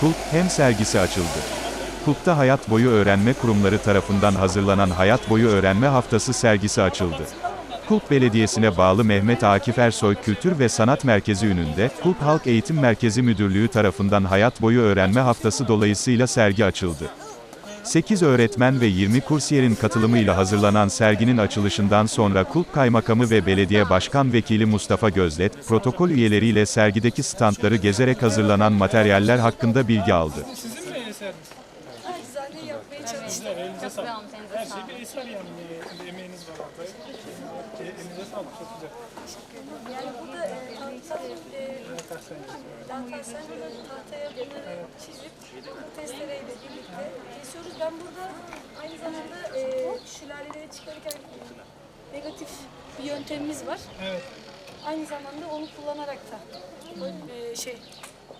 Kulp Hem sergisi açıldı. Kulp'ta Hayat Boyu Öğrenme Kurumları tarafından hazırlanan Hayat Boyu Öğrenme Haftası sergisi açıldı. Kulp Belediyesi'ne bağlı Mehmet Akif Ersoy Kültür ve Sanat Merkezi önünde, Kulp Halk Eğitim Merkezi Müdürlüğü tarafından Hayat Boyu Öğrenme Haftası dolayısıyla sergi açıldı. 8 öğretmen ve 20 kursiyerin katılımıyla hazırlanan serginin açılışından sonra Kulp Kaymakamı ve Belediye Başkan Vekili Mustafa Gözlet, protokol üyeleriyle sergideki standları gezerek hazırlanan materyaller hakkında bilgi aldı. Çalıştım. Elinize sağlık. Her şey bir eser yani. E, Emeğiniz var orada. E, Elinize sağlık. Çok güzel. Yani burada e, e, tahta, tahtaya bunları çizip Ben burada aynı zamanda e, şelaleleri çıkarırken e, negatif bir yöntemimiz var. Evet. Aynı zamanda onu kullanarak da e, şey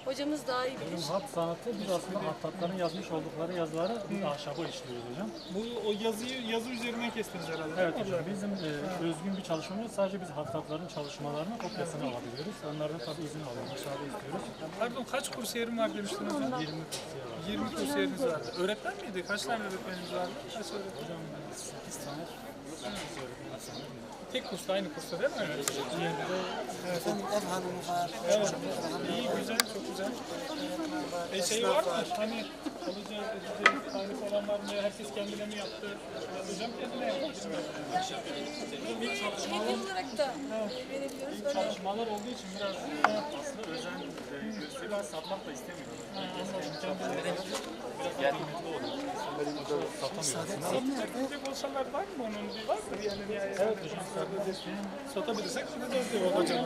hocamız daha iyi bilir. Hat sanatı biz aslında hattatların yazmış oldukları yazıları biz ahşaba işliyoruz hocam. Bu o yazıyı yazı üzerinden kestiniz herhalde. Evet hocam bizim e, özgün bir çalışmamız sadece biz hattatların çalışmalarını kopyasını alabiliyoruz. Onlardan tabii izin alıyoruz, müsaade istiyoruz. Pardon kaç kursiyerim var demiştiniz hocam? 20 kursiyer var. 20 kursiyeriniz vardı. Öğretmen miydi? Kaç tane öğretmeniniz vardı? Kaç öğretmen? Hocam 8 tane Tek kursta, aynı kursta değil mi? Diğerinde Evet, iyi, güzel, çok güzel. E şey var mı? Hani alıcı, ödeyecek, tarif olan var mı? Herkes kendine mi yaptı? Hocam kendine yaptı. Hediye olarak da verebiliyoruz. Böyle çalışmalar olduğu için biraz aslında özen e, gösteriyor. Satmak da istemiyoruz. Biraz kıymetli oluyor. Satacak olsalar var mı onun? Bir var mı? Yani nihayet. Evet hocam. Satabilirsek şimdi de hocam.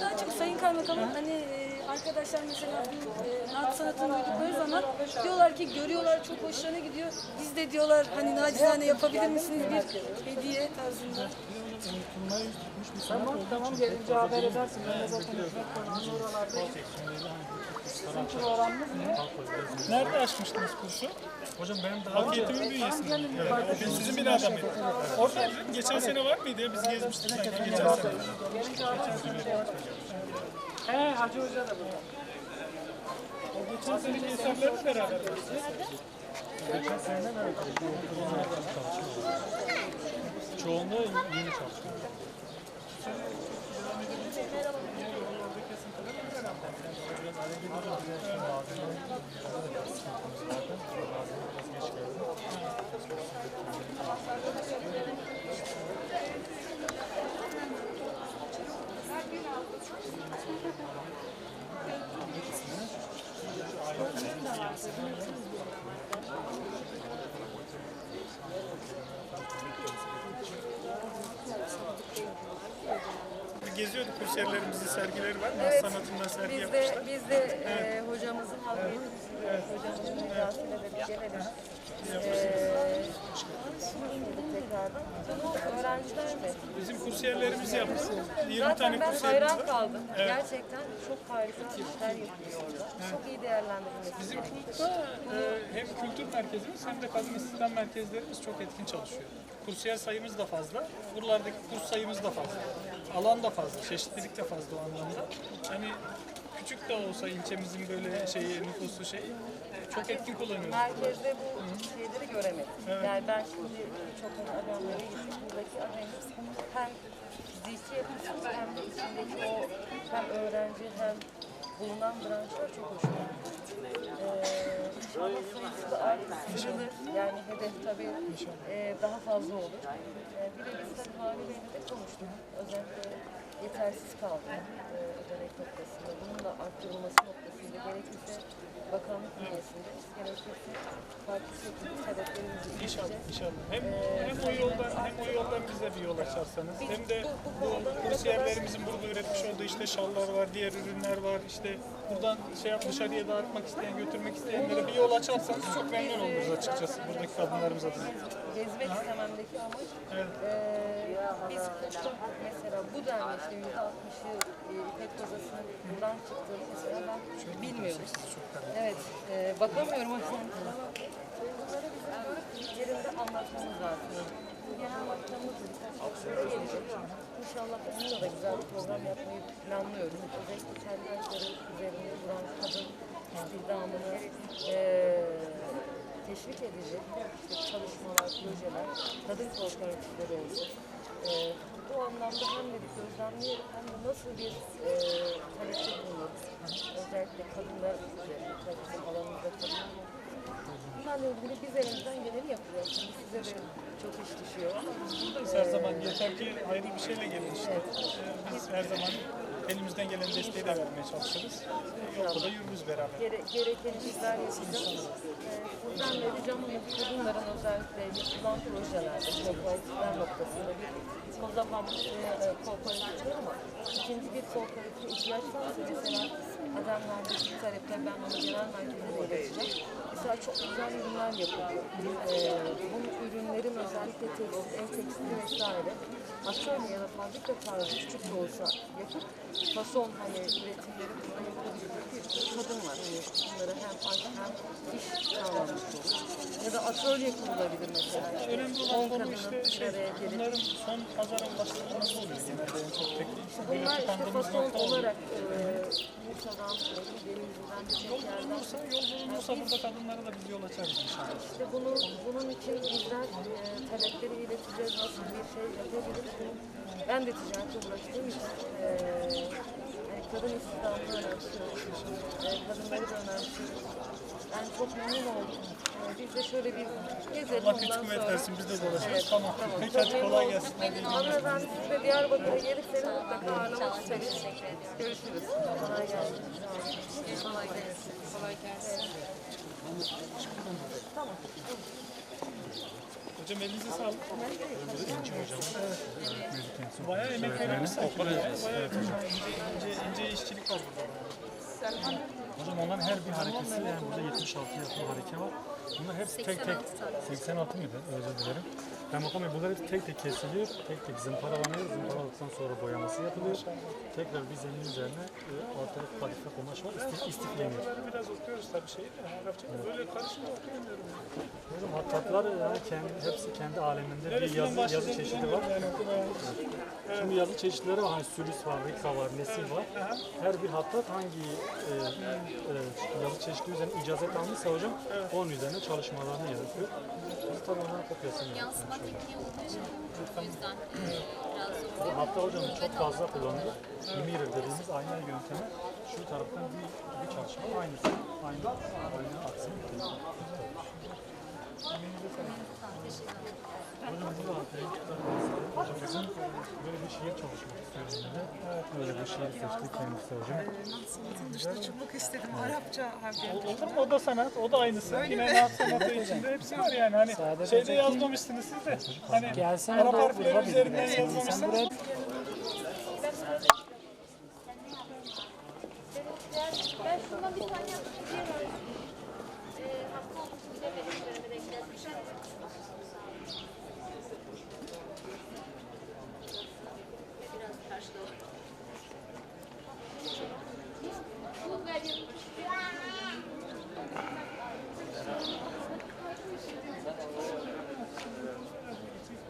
Daha çok Sayın Kaymakamım hani e, arkadaşlar mesela bu e, naat sanatını duydukları zaman diyorlar ki görüyorlar çok hoşlarına gidiyor. Biz de diyorlar hani nacizane yapabilir misiniz bir hediye tarzında. Tamam tamam gelince haber edersin. Ben de zaten programının oralardayım. Sizin programınız ne? Nerede açmıştınız kursu? Hocam benim daha Halk eğitimin bünyesinde. Evet. Biz sizin binada mıydı? Orada geçen sene var mıydı ya? Biz gezmiştik sanki geçen sene. Gelince ararsın. He Hacı Hoca da burada. Geçen seneki eserlerle beraber. geçen seneden evet. Çoğunda yeni çalışıyor. Geziyorduk kursiyerlerimizin sergileri var. Evet, Sanatından sergi Biz yapmışlar. de, biz de e, hocamızın halk eğitimcisi, hocamızın mirasıyla da bir gelelim. E, şimdi tekrardan. Öğrenciler de. Bizim kursiyerlerimiz yapmış. 20 Zaten tane ben kursiyerimiz hayran var. kaldım. Gerçekten çok harika işler yapıyor orada. Çok iyi değerlendirilmesi Bizim kursta e, hem kültür merkezimiz hem de kadın istihdam merkezlerimiz çok etkin çalışıyor. Kursiyer sayımız da fazla, buralardaki kurs sayımız da fazla. Alan da fazla, çeşitlilik de fazla o anlamda. Hani küçük de olsa ilçemizin böyle şeyi, nüfusu şey çok etkin kullanıyoruz. Merkezde bu şeyleri göremedim. Yani ben şimdi çok hani alanlara gittim. Buradaki hem, hem fiziki yapısı hem de içindeki o hem öğrenci hem bulunan branşlar çok hoşuma gitti. Ee, inşallah sayısı da artırılır. Yani hedef tabii e, daha fazla olur. Ee, bir de biz tabii Hali Bey'le de konuştuk. Özellikle yetersiz kaldı e, ödenek noktasında. Bunun da arttırılması noktasında gerekirse bakanlık bünyesinde gerekirse farklı şekilde taleplerimizi İnşallah, inşallah. Hem, hem o yoldan hem o yoldan bize bir yol açarsanız hem de bu kursiyerlerimizin burada üretmiş olduğu işte şallar var, diğer ürünler var. İşte buradan şey yap dışarıya dağıtmak isteyen, götürmek isteyenlere bir yol açarsanız çok memnun oluruz açıkçası buradaki kadınlarımız adına. Gezmek istememdeki amaç eee biz kursta mesela bu denli işte yüzde altmışı e, İpek Kozası'nın buradan çıktığını mesela ben bilmiyorum. Evet, eee, bakamıyorum o yüzden. Bunları bizim görüp yerinde anlatmamız lazım. Genel başkanımız da birkaç. Bu İnşallah onunla da güzel bir program yapmayı planlıyorum. Özellikle kendi üzerinde duran kadın istihdamını eee teşvik edecek işte çalışmalar, projeler, kadın kooperatifleri olsun. Eee bu anlamda hem de bir gözlemli hem de nasıl bir eee talepte bulunuruz. Özellikle kadınlar üzerinde, bizim alanımızda kadınlar Bunlarla ilgili biz elimizden geleni yapıyoruz. Şimdi size de çok iş düşüyor ama Buradayız her zaman. Yeter ki ayrı bir şeyle gelin işte. Ee, Biz her zaman elimizden gelen desteği de vermeye çalışırız. Yolda da yürürüz beraber. gere, gereken işler yapacağız. Ee, buradan da ricam hani kadınların özellikle yapılan projelerde, kooperatifler noktasında bir Kozafam e, kooperatif var ama ikinci bir kooperatife ihtiyaç varsa mesela adamlardaki talepler ben bunu genel merkezine ileteceğim. Mesela çok güzel ürünler yapılıyor. Ee, bu ürünlerin özellikle tekstil, el tekstili vesaire atölye ya da fabrika tarzı küçük de olsa yapıp fason hani üretimleri burada yapabilecek bir kadın var. Hani bunlara hem aş hem iş sağlamış olur. Ya da atölye kurulabilir mesela. İşte Önemli 10 olan konu işte şey, bunların son pazara ulaştırılması oluyor genelde en çok tek. Böyle Bunlar işte fason olarak e, Bursa'dan, Denizli'den, Yol bulunursa, yol bulunursa burada kadınlara da biz yol açarız inşallah. İşte bunu, bunun için bizler e, talepleri ileteceğiz, nasıl bir şey yapabiliriz. Ben de ticarete uğraştığım için e, yani kadın istihdamını önemsiyorum. E, kadınları da önemsiyorum. Ben çok memnun oldum. E, biz de şöyle bir gezelim Allah güç ondan kuvvet sonra. versin biz de dolaşırız. Evet, Tamam. tamam. Peki hadi kolay gelsin. Günler. Hanımefendi siz de Diyarbakır'a gelip seni mutlaka ağırlamak isteriz. Görüşürüz. Kolay gelsin. Sağ olun. Kolay gelsin. Kolay gelsin. Hocam elinize sağlık. Bayağı emek verilmiş sanki. Bayağı, bayağı ince, ince, işçilik var burada. Hocam onların her bir harekesi yani burada 76 yapma hareke var. Bunlar hepsi tek tek 86 mıydı? Özür dilerim. Ben bakamıyorum. Bunlar hepsi tek tek kesiliyor. Tek tek zımparalanıyor. Zımparaladıktan sonra boyaması yapılıyor. Tekrar bir zemin üzerine e, ortaya kadife kumaş var. İsti, istifleniyor. Biraz okuyoruz tabii şeyi de. Arapça da böyle karışımı okuyamıyorum. Hocam hattatlar yani kendi, hepsi kendi aleminde bir yazı, yazı çeşidi var. yani okumaya. Şimdi yazı çeşitleri var. Hani sülüs var, rika var, nesil var. Her bir hattat hangi e, e, yazı çeşidi üzerine icazet almışsa hocam onun üzerine çalışmalarını yapıyor. Kopyasını yapıyoruz. Yansıma tekniği olduğu için o yüzden e, biraz zor. Hatta hocam çok fazla kullanılır. Mirror dediğimiz ayna yöntemi. Şu taraftan bir, bir çalışma aynısı. Aynı, aynı aksini yapıyor. Hocam böyle bir şiir çalışmak istiyoruz yine. Böyle bir şiir seçtik kendisi hocam. Sanatın dışına çıkmak istedim. Arapça harfleri. Olur mu? O da sanat, o da aynısı. Yine naat sanatı içinde hepsi var yani. Hani şeyde yazmamışsınız siz de. Hani Arap harfleri üzerinden yazmamışsınız. Ben şundan bir tane yapmışım. Ee, hasta olduğum için bilemedim. Denk gelmiş. Biraz karşıda Bu ver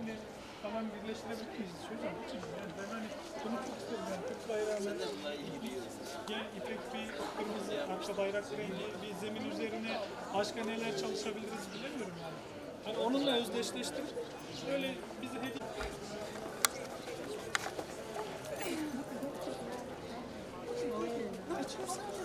Yine falan birleştirebilir miyiz hocam? Yani ben hani bunu çok istiyorum. Yani Türk bayrağını ya ipek bir kırmızı arka bayrak rengi bir zemin üzerine başka neler çalışabiliriz bilemiyorum yani. Hani onunla özdeşleştirip şöyle bizi hediye Besmele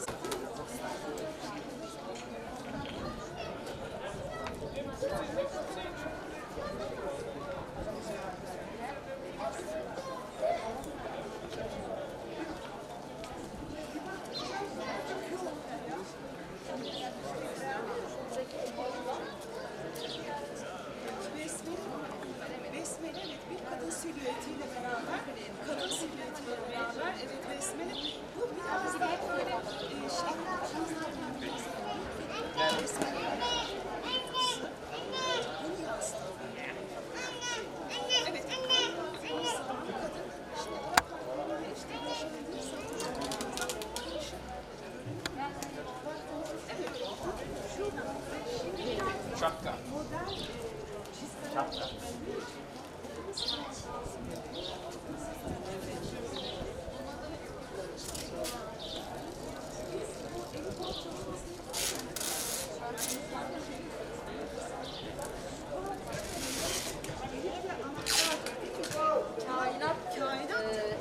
Şapka. Şapka. Ee,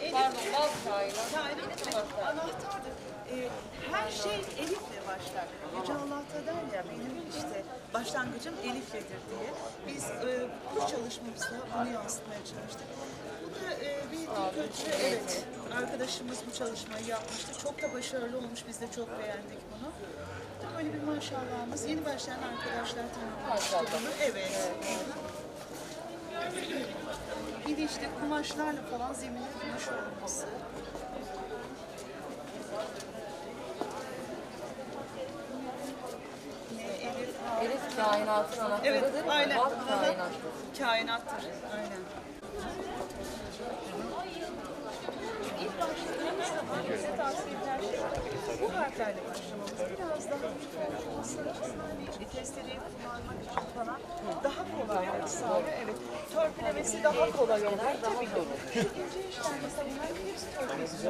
şey, Pardon, bal kaynat. Kaynat anahtardır. Ee, her şey Elif'le başlar. Yüce Allah'ta der ya benim işte başlangıcım Elif'ledir diye. Biz e, bu çalışmamızda bunu yansıtmaya çalıştık. Bu da e, bir kültürü evet arkadaşımız bu çalışmayı yapmıştı. Çok da başarılı olmuş. Biz de çok beğendik bunu. Tam öyle bir maşallahımız. Yeni başlayan arkadaşlar tanıtmıştı bunu. Evet. Bir de işte kumaşlarla falan zemine kumaş olması. Kainatın anahtarıdır. Evet, aynen. Bak kainattır. Kainattır. Aynen. Bize tavsiye edilen şey bu harflerle başlamamız. Biraz daha hani testereyi kullanmak için falan daha kolay sağlıyor. Evet. Törpülemesi daha kolay olur. Tabii. Şu ince işler mesela bunların hepsi törpülesi.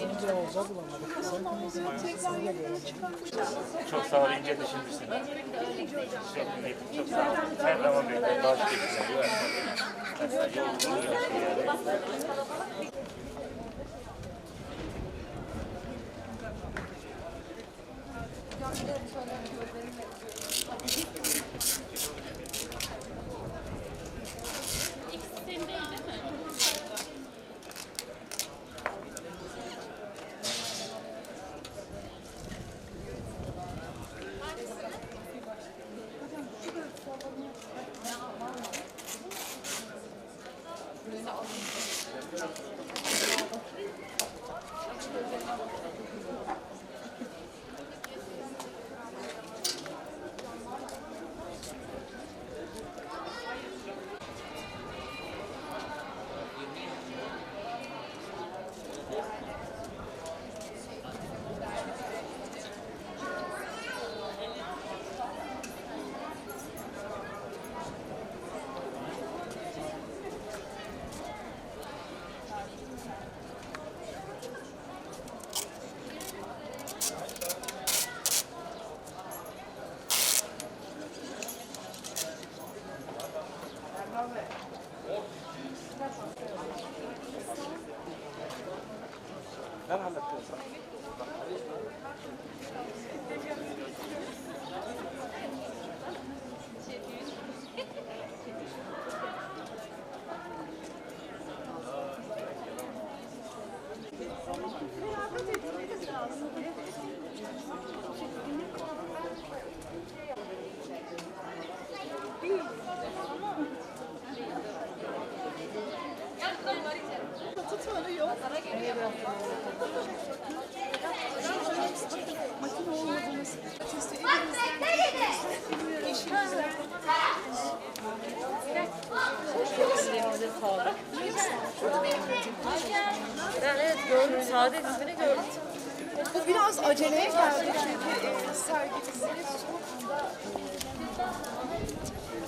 Yeniden çıkartmışlar. Çok sağ ol ince düşünmüşsün. Çok çok sağ ol. Her zaman bekliyorum. Bazı bekliyorum. İkisi 早 Bu biraz aceleye geldi çünkü e, sergimizin son anda